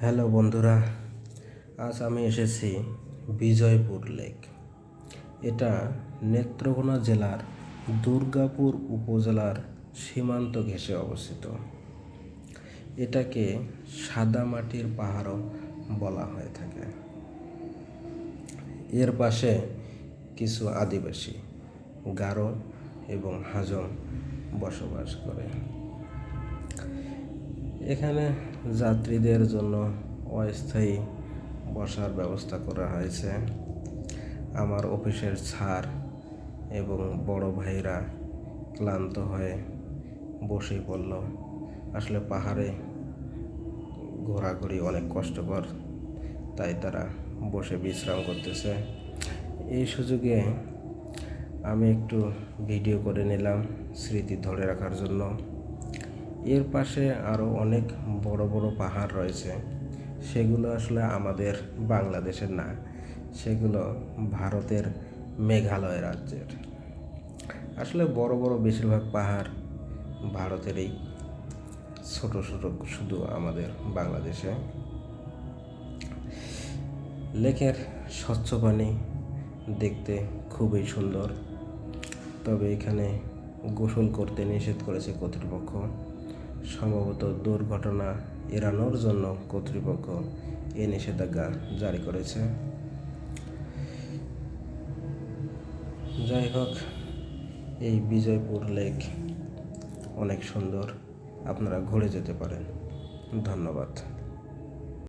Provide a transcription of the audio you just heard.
Hello বন্ধুরা, আজ আমি এসেছি বিজয়পুর লেক। এটা নেত্রকোনা জেলার দুর্গাপুর উপজেলার সীমান্ত ঘেঁষে অবস্থিত। এটাকে সাদা মাটির পাহাড়ও বলা হয়ে থাকে। এর পাশে কিছু আদিবাসী গারো এবং হাজং বসবাস করে। এখানে যাত্রীদের জন্য অস্থায়ী বসার ব্যবস্থা করা হয়েছে। আমার অফিসের ছাড় এবং বড় ভাইরা ক্লান্ত হয়ে বসে পড়ল আসলে পাহাড়ে ঘোরাঘুরি অনেক কষ্টকর, তাই তারা বসে বিশ্রাম করতেছে। এই সুযোগে আমি একটু ভিডিও করে নিলাম স্মৃতি ধরে রাখার জন্য। এর পাশে আরও অনেক বড় বড় পাহাড় রয়েছে। সেগুলো আসলে আমাদের বাংলাদেশের না, সেগুলো ভারতের মেঘালয় রাজ্যের। আসলে বড় বড় বেশিরভাগ পাহাড় ভারতেরই, ছোট ছোট শুধু আমাদের বাংলাদেশে। লেকের স্বচ্ছ পানি দেখতে খুবই সুন্দর, তবে এখানে গোসল করতে নিষেধ করেছে কর্তৃপক্ষ। সম্ভবত দুর্ঘটনা এড়ানোর জন্য কর্তৃপক্ষ এ নিষেধাজ্ঞা জারি করেছে। যাই হোক, এই বিজয়পুর লেক অনেক সুন্দর। আপনারা ঘুরে যেতে পারেন। ধন্যবাদ।